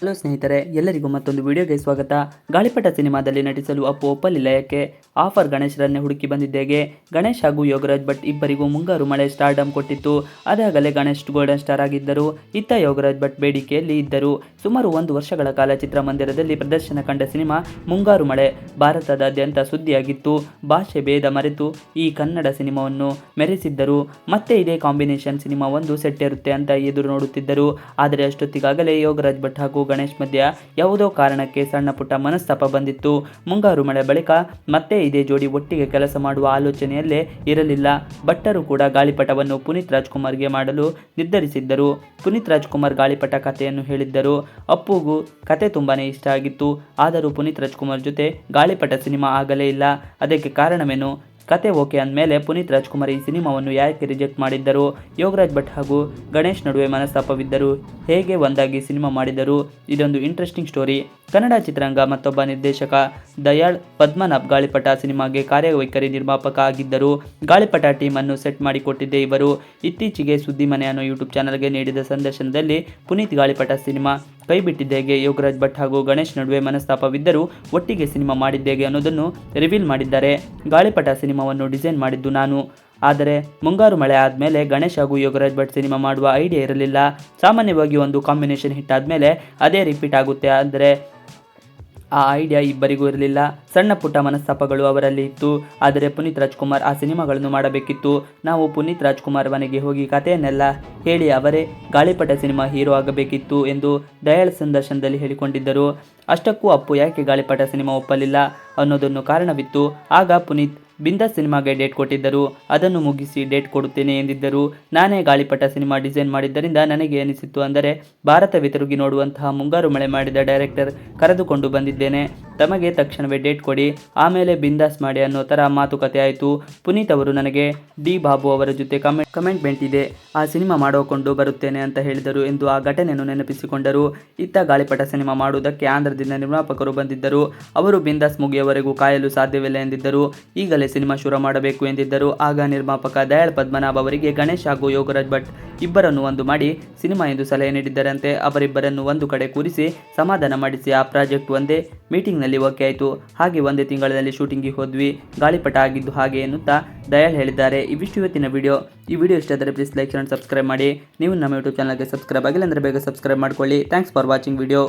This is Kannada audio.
ಹಲೋ ಸ್ನೇಹಿತರೆ, ಎಲ್ಲರಿಗೂ ಮತ್ತೊಂದು ವಿಡಿಯೋಗೆ ಸ್ವಾಗತ. ಗಾಳಿಪಟ ಸಿನಿಮಾದಲ್ಲಿ ನಟಿಸಲು ಅಪ್ಪು ಒಪ್ಪಲಿಲ್ಲ ಯಾಕೆ ಆಫರ್ ಗಣೇಶರನ್ನೇ ಹುಡುಕಿ ಬಂದಿದ್ದೇಗೆ. ಗಣೇಶ್ ಹಾಗೂ ಯೋಗರಾಜ್ ಭಟ್ ಇಬ್ಬರಿಗೂ ಮುಂಗಾರು ಮಳೆ ಸ್ಟಾರ್ಡಮ್ ಕೊಟ್ಟಿತ್ತು. ಅದಾಗಲೇ ಗಣೇಶ್ ಗೋಲ್ಡನ್ ಸ್ಟಾರ್ ಆಗಿದ್ದರು. ಇತ್ತ ಯೋಗರಾಜ್ ಭಟ್ ಬೇಡಿಕೆಯಲ್ಲಿ ಇದ್ದರು. ಸುಮಾರು ಒಂದು ವರ್ಷಗಳ ಕಾಲ ಚಿತ್ರಮಂದಿರದಲ್ಲಿ ಪ್ರದರ್ಶನ ಕಂಡ ಸಿನಿಮಾ ಮುಂಗಾರು ಮಳೆ. ಭಾರತದಾದ್ಯಂತ ಸುದ್ದಿಯಾಗಿತ್ತು. ಭಾಷೆ ಭೇದ ಮರೆತು ಈ ಕನ್ನಡ ಸಿನಿಮಾವನ್ನು ಮೆರೆಸಿದ್ದರು. ಮತ್ತೆ ಇದೇ ಕಾಂಬಿನೇಷನ್ ಸಿನಿಮಾ ಒಂದು ಸೆಟ್ ಇರುತ್ತೆ ಅಂತ ಎದುರು ನೋಡುತ್ತಿದ್ದರು. ಆದರೆ ಅಷ್ಟೊತ್ತಿಗಾಗಲೇ ಯೋಗರಾಜ್ ಭಟ್ ಹಾಗೂ ಗಣೇಶ್ ಮಧ್ಯ ಯಾವುದೋ ಕಾರಣಕ್ಕೆ ಸಣ್ಣ ಪುಟ್ಟ ಮನಸ್ತಾಪ ಬಂದಿತ್ತು. ಮುಂಗಾರು ಮಳೆ ಬಳಿಕ ಮತ್ತೆ ಇದೇ ಜೋಡಿ ಒಟ್ಟಿಗೆ ಕೆಲಸ ಮಾಡುವ ಆಲೋಚನೆಯಲ್ಲೇ ಇರಲಿಲ್ಲ. ಭಟ್ಟರು ಕೂಡ ಗಾಳಿಪಟವನ್ನು ಪುನೀತ್ ರಾಜ್ಕುಮಾರ್ಗೆ ಮಾಡಲು ನಿರ್ಧರಿಸಿದ್ದರು. ಪುನೀತ್ ರಾಜ್ಕುಮಾರ್ ಗಾಳಿಪಟ ಕಥೆಯನ್ನು ಹೇಳಿದ್ದರು. ಅಪ್ಪುಗೂ ಕತೆ ತುಂಬಾನೇ ಇಷ್ಟ ಆಗಿತ್ತು. ಆದರೂ ಪುನೀತ್ ರಾಜ್ಕುಮಾರ್ ಜೊತೆ ಗಾಳಿಪಟ ಸಿನಿಮಾ ಆಗಲೇ ಇಲ್ಲ. ಅದಕ್ಕೆ ಕಾರಣವೇನು? ಕತೆ ಓಕೆ ಅಂದಮೇಲೆ ಪುನೀತ್ ರಾಜ್ಕುಮಾರ್ ಈ ಸಿನಿಮಾವನ್ನು ಯಾಕೆ ರಿಜೆಕ್ಟ್ ಮಾಡಿದ್ದರು? ಯೋಗರಾಜ್ ಭಟ್ ಹಾಗೂ ಗಣೇಶ್ ನಡುವೆ ಮನಸ್ತಾಪವಿದ್ದರು. ಹೇಗೆ ಒಂದಾಗಿ ಸಿನಿಮಾ ಮಾಡಿದರು, ಇದೊಂದು ಇಂಟ್ರೆಸ್ಟಿಂಗ್ ಸ್ಟೋರಿ ಕನ್ನಡ ಚಿತ್ರರಂಗ ಮತ್ತೊಬ್ಬ ನಿರ್ದೇಶಕ ದಯಾಳ್ ಪದ್ಮನಾಭ್ ಗಾಳಿಪಟ ಸಿನಿಮಾಗೆ ಕಾರ್ಯವೈಖರಿ ನಿರ್ಮಾಪಕ ಆಗಿದ್ದರು. ಗಾಳಿಪಟ ಟೀಮ್ ಅನ್ನು ಸೆಟ್ ಮಾಡಿಕೊಟ್ಟಿದ್ದೆ ಇವರು. ಇತ್ತೀಚೆಗೆ ಸುದ್ದಿ ಮನೆ ಅನ್ನೋ ಯೂಟ್ಯೂಬ್ ಚಾನಲ್ಗೆ ನೀಡಿದ ಸಂದರ್ಶನದಲ್ಲಿ ಪುನೀತ್ ಗಾಳಿಪಟ ಸಿನಿಮಾ ಕೈಬಿಟ್ಟಿದ್ದೇಗೆ. ಯೋಗರಾಜ್ ಭಟ್ ಹಾಗೂ ಗಣೇಶ್ ನಡುವೆ ಮನಸ್ತಾಪವಿದ್ದರೂ ಒಟ್ಟಿಗೆ ಸಿನಿಮಾ ಮಾಡಿದ್ದೇಗೆ ಅನ್ನೋದನ್ನು ರಿವೀಲ್ ಮಾಡಿದ್ದಾರೆ. ಗಾಳಿಪಟ ಸಿನಿಮಾವನ್ನು ಡಿಸೈನ್ ಮಾಡಿದ್ದು ನಾನು. ಆದರೆ ಮುಂಗಾರು ಮಳೆ ಆದಮೇಲೆ ಗಣೇಶ್ ಹಾಗೂ ಯೋಗರಾಜ್ ಭಟ್ ಸಿನಿಮಾ ಮಾಡುವ ಐಡಿಯಾ ಇರಲಿಲ್ಲ. ಸಾಮಾನ್ಯವಾಗಿ ಒಂದು ಕಾಂಬಿನೇಷನ್ ಹಿಟ್ ಆದಮೇಲೆ ಅದೇ ರಿಪೀಟ್ ಆಗುತ್ತೆ ಅಂದರೆ ಆ ಐಡಿಯಾ ಇಬ್ಬರಿಗೂ ಇರಲಿಲ್ಲ. ಸಣ್ಣ ಪುಟ್ಟ ಮನಸ್ತಾಪಗಳು ಅವರಲ್ಲಿ ಇತ್ತು. ಆದರೆ ಪುನೀತ್ ರಾಜ್ಕುಮಾರ್ ಆ ಸಿನಿಮಾಗಳನ್ನು ಮಾಡಬೇಕಿತ್ತು. ನಾವು ಪುನೀತ್ ರಾಜ್ಕುಮಾರ್ ಮನೆಗೆ ಹೋಗಿ ಕಥೆಯನ್ನೆಲ್ಲ ಹೇಳಿ ಅವರೇ ಗಾಳಿಪಟ ಸಿನಿಮಾ ಹೀರೋ ಆಗಬೇಕಿತ್ತು ಎಂದು ದಯಾಳ್ ಸಂದರ್ಶನದಲ್ಲಿ ಹೇಳಿಕೊಂಡಿದ್ದರು. ಅಷ್ಟಕ್ಕೂ ಅಪ್ಪು ಯಾಕೆ ಗಾಳಿಪಟ ಸಿನಿಮಾ ಒಪ್ಪಲಿಲ್ಲ ಅನ್ನೋದನ್ನು ಕಾರಣವಿತ್ತು. ಆಗ ಪುನೀತ್ ಬಿಂದಾಸ್ ಸಿನಿಮಾಗೆ ಡೇಟ್ ಕೊಟ್ಟಿದ್ದರು. ಅದನ್ನು ಮುಗಿಸಿ ಡೇಟ್ ಕೊಡುತ್ತೇನೆ ಎಂದಿದ್ದರು. ನಾನೇ ಗಾಳಿಪಟ ಸಿನಿಮಾ ಡಿಸೈನ್ ಮಾಡಿದ್ದರಿಂದ ನನಗೆ ಅನಿಸಿತ್ತು ಅಂದರೆ ಭಾರತ ವಿತರುಗಿ ನೋಡುವಂತಹ ಮುಂಗಾರು ಮಳೆ ಮಾಡಿದ ಡೈರೆಕ್ಟರ್ ಕರೆದುಕೊಂಡು ಬಂದಿದ್ದೇನೆ. ತಮಗೆ ತಕ್ಷಣವೇ ಡೇಟ್ ಕೊಡಿ. ಆಮೇಲೆ ಬಿಂದಾಸ್ ಮಾಡಿ ಅನ್ನೋ ಥರ ಮಾತುಕತೆ ಆಯಿತು. ಪುನೀತ್ ಅವರು ನನಗೆ, ಡಿ ಬಾಬು ಅವರ ಜೊತೆ ಕಮೆಂಟ್ ಕಮೆಂಟ್ಮೆಂಟ್ ಇದೆ. ಆ ಸಿನಿಮಾ ಮಾಡೋಕೊಂಡು ಬರುತ್ತೇನೆ ಅಂತ ಹೇಳಿದರು ಎಂದು ಆ ಘಟನೆಯನ್ನು ನೆನಪಿಸಿಕೊಂಡರು. ಇತ್ತ ಗಾಳಿಪಟ ಸಿನಿಮಾ ಮಾಡುವುದಕ್ಕೆ ಆಂಧ್ರದಿಂದ ನಿರ್ಮಾಪಕರು ಬಂದಿದ್ದರು. ಅವರು ಬಿಂದಾಸ್ ಮುಗಿಯವರೆಗೂ ಕಾಯಲು ಸಾಧ್ಯವಿಲ್ಲ ಎಂದಿದ್ದರು. ಈಗಲೇ ಸಿನಿಮಾ ಶುರು ಮಾಡಬೇಕು ಎಂದಿದ್ದರು. ಆಗ ನಿರ್ಮಾಪಕ ದಯಾಳ್ ಪದ್ಮನಾಭ ಅವರಿಗೆ ಗಣೇಶ್ ಹಾಗೂ ಯೋಗರಾಜ್ ಭಟ್ ಇಬ್ಬರನ್ನು ಒಂದು ಮಾಡಿ ಸಿನಿಮಾ ಎಂದು ಸಲಹೆ ನೀಡಿದ್ದರಂತೆ. ಅವರಿಬ್ಬರನ್ನು ಒಂದು ಕಡೆ ಕೂರಿಸಿ ಸಮಾಧಾನ ಮಾಡಿಸಿ ಆ ಪ್ರಾಜೆಕ್ಟ್ ಒಂದೇ ಮೀಟಿಂಗ್ನಲ್ಲಿ ಓಕೆ ಆಯಿತು. ಹಾಗೆ ಒಂದೇ ತಿಂಗಳಲ್ಲಿ ಶೂಟಿಂಗಿಗೆ ಹೋದ್ವಿ. ಗಾಳಿಪಟ ಆಗಿದ್ದು ಹಾಗೆ ಎನ್ನುತ್ತಾ ದಯಾಳ್ ಹೇಳಿದ್ದಾರೆ. ಇವಿಷ್ಟು ಇವತ್ತಿನ ವಿಡಿಯೋ ಈ ವಿಡಿಯೋ ಇಷ್ಟ ಆದರೆ ಪ್ಲೀಸ್ ಲೈಕ್ ಆ್ಯಂಡ್ ಸಬ್ಸ್ಕ್ರೈಬ್ ಮಾಡಿ. ನೀವು ನಮ್ಮ ಯೂಟ್ಯೂಬ್ ಚಾನಲ್ಗೆ ಸಬ್ಸ್ಕ್ರೈಬ್ ಆಗಿಲ್ಲ ಅಂದರೆ ಬೇಗ ಸಬ್ಸ್ಕ್ರೈಬ್ ಮಾಡ್ಕೊಳ್ಳಿ. Thanks for watching video